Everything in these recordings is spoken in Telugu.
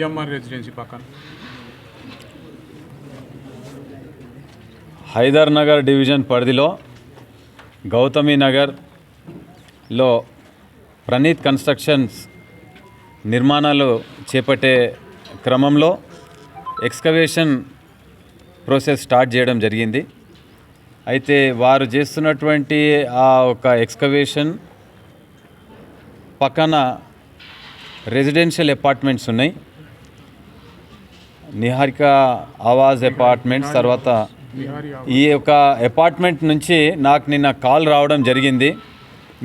ఈఎంఆర్ రెసిడెన్సీ పక్కన. హైదర్ నగర్ డివిజన్ పరిధిలో గౌతమి నగర్లో ప్రణీత్ కన్స్ట్రక్షన్స్ నిర్మాణాలు చేపట్టే క్రమంలో ఎక్స్కవేషన్ ప్రాసెస్ స్టార్ట్ చేయడం జరిగింది. అయితే వారు చేస్తున్నటువంటి ఆ ఒక ఎక్స్కవేషన్ పక్కన రెసిడెన్షియల్ అపార్ట్మెంట్స్ ఉన్నాయి. నిహారిక ఆవాజ్ అపార్ట్మెంట్స్ తర్వాత ఈ యొక్క అపార్ట్మెంట్ నుంచి నాకు నిన్న కాల్ రావడం జరిగింది.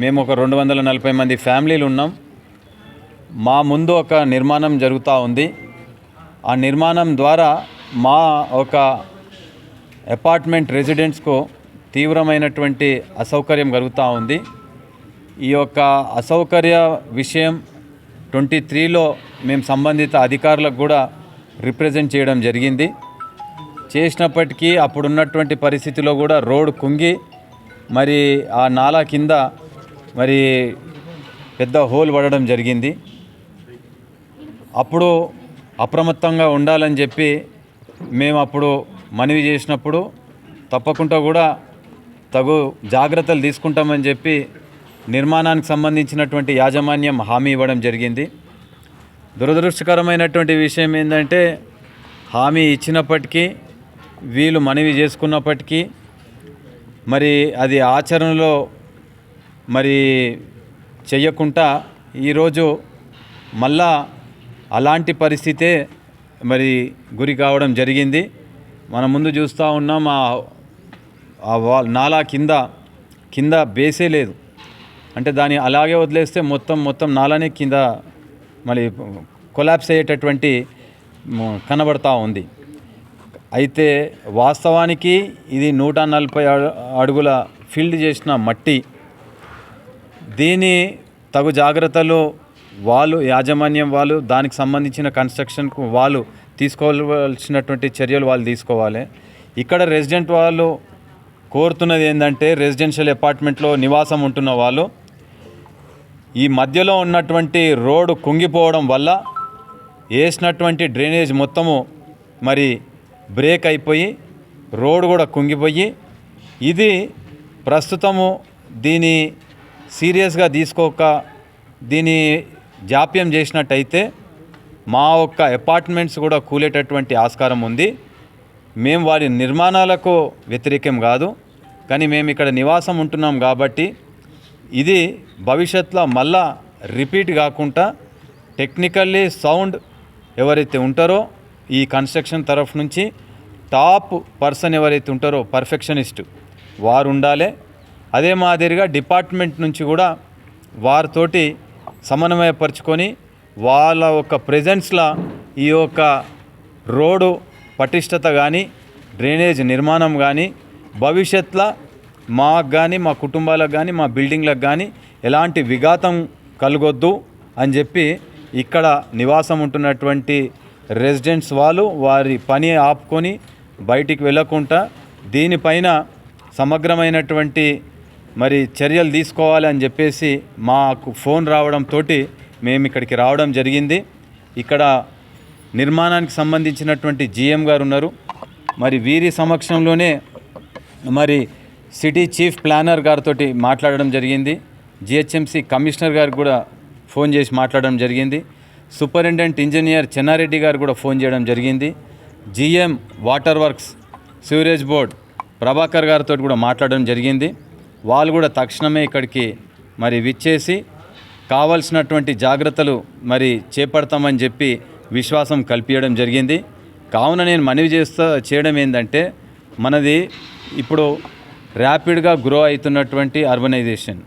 మేము ఒక రెండు వందల నలభై మంది ఫ్యామిలీలు ఉన్నాం. మా ముందు ఒక నిర్మాణం జరుగుతూ ఉంది. ఆ నిర్మాణం ద్వారా మా ఒక అపార్ట్మెంట్ రెసిడెంట్స్కు తీవ్రమైనటువంటి అసౌకర్యం కలుగుతూ ఉంది. ఈ యొక్క అసౌకర్య విషయం ట్వంటీ త్రీలో మేము సంబంధిత అధికారులకు కూడా రిప్రజెంట్ చేయడం జరిగింది. చేసినప్పటికీ అప్పుడున్నటువంటి పరిస్థితిలో కూడా రోడ్ కుంగి మరి ఆ నాలా కింద మరి పెద్ద హోల్ పడడం జరిగింది. అప్పుడు అప్రమత్తంగా ఉండాలని చెప్పి మేము అప్పుడు మనవి చేసినప్పుడు తప్పకుండా కూడా తగు జాగ్రత్తలు తీసుకుంటామని చెప్పి నిర్మాణానికి సంబంధించినటువంటి యాజమాన్యం హామీ ఇవ్వడం జరిగింది. దురదృష్టకరమైనటువంటి విషయం ఏంటంటే హామీ ఇచ్చినప్పటికీ వీళ్ళు మనవి చేసుకున్నప్పటికీ మరి అది ఆచరణలో మరి చెయ్యకుండా ఈరోజు మళ్ళా అలాంటి పరిస్థితే మరి గురి కావడం జరిగింది. మన ముందు చూస్తూ ఉన్నాం ఆ ఆ వాల్ నాలా కింద కింద బేసే లేదు. అంటే దాన్ని అలాగే వదిలేస్తే మొత్తం మొత్తం నాలానే కింద మళ్ళీ కొలాప్స్ అయ్యేటటువంటి కనబడతా ఉంది. అయితే వాస్తవానికి ఇది నూట నలభై అడు- అడుగుల ఫీల్డ్ చేసిన మట్టి. దీని తగు జాగ్రత్తలు వాళ్ళు యాజమాన్యం వాళ్ళు దానికి సంబంధించిన కన్స్ట్రక్షన్కు వాళ్ళు తీసుకోవాల్సినటువంటి చర్యలు వాళ్ళు తీసుకోవాలి. ఇక్కడ రెసిడెంట్ వాళ్ళు కోరుతున్నది ఏంటంటే రెసిడెన్షియల్ అపార్ట్మెంట్లో నివాసం ఉంటున్న వాళ్ళు ఈ మధ్యలో ఉన్నటువంటి రోడ్డు కుంగిపోవడం వల్ల వేసినటువంటి డ్రైనేజ్ మొత్తము మరి బ్రేక్ అయిపోయి రోడ్డు కూడా కుంగిపోయి ఇది ప్రస్తుతము దీని సీరియస్గా తీసుకోక దీని జాప్యం చేసినట్టయితే మా ఒక్క అపార్ట్మెంట్స్ కూడా కూలేటటువంటి ఆస్కారం ఉంది. మేము వారి నిర్మాణాలకు వ్యతిరేకం కాదు. కానీ మేము ఇక్కడ నివాసం ఉంటున్నాం కాబట్టి ఇది భవిష్యత్తులో మళ్ళా రిపీట్ కాకుండా టెక్నికల్లీ సౌండ్ ఎవరైతే ఉంటారో ఈ కన్స్ట్రక్షన్ తరఫు నుంచి టాప్ పర్సన్ ఎవరైతే ఉంటారో పర్ఫెక్షనిస్ట్ వారు ఉండాలి. అదే మాదిరిగా డిపార్ట్మెంట్ నుంచి కూడా వారితోటి సమన్వయపరుచుకొని వాళ్ళ యొక్క ప్రెజెన్స్లో ఈ యొక్క రోడ్డు పటిష్టత కానీ డ్రైనేజ్ నిర్మాణం కానీ భవిష్యత్తులో మాకు కానీ మా కుటుంబాలకు కానీ మా బిల్డింగ్లకు కానీ ఎలాంటి విఘాతం కలగొద్దు అని చెప్పి ఇక్కడ నివాసం ఉంటున్నటువంటి రెసిడెంట్స్ వాళ్ళు వారి పని ఆపుకొని బయటికి వెళ్ళకుండా దీనిపైన సమగ్రమైనటువంటి మరి చర్యలు తీసుకోవాలి అని చెప్పేసి మాకు ఫోన్ రావడంతో మేము ఇక్కడికి రావడం జరిగింది. ఇక్కడ నిర్మాణానికి సంబంధించినటువంటి జిఎం గారు ఉన్నారు. మరి వీరి సమక్షంలోనే మరి సిటీ చీఫ్ ప్లానర్ గారితో మాట్లాడడం జరిగింది. జిహెచ్ఎంసి కమిషనర్ గారు కూడా ఫోన్ చేసి మాట్లాడడం జరిగింది. సూపరింటెండెంట్ ఇంజనీర్ చెన్నారెడ్డి గారు కూడా ఫోన్ చేయడం జరిగింది. GM water works sewerage board Prabhakar గారితో కూడా మాట్లాడడం జరిగింది. వాళ్ళు కూడా తక్షణమే ఇక్కడికి మరి విచ్చేసి కావలసినటువంటి జాగ్రత్తలు మరి చేపడతామని చెప్పి విశ్వాసం కల్పించడం జరిగింది. కావున నేను మనవి చేస్తా చేయడం ఏంటంటే మనది ఇప్పుడు ర్యాపిడ్గా గ్రో అవుతున్నటువంటి అర్బనైజేషన్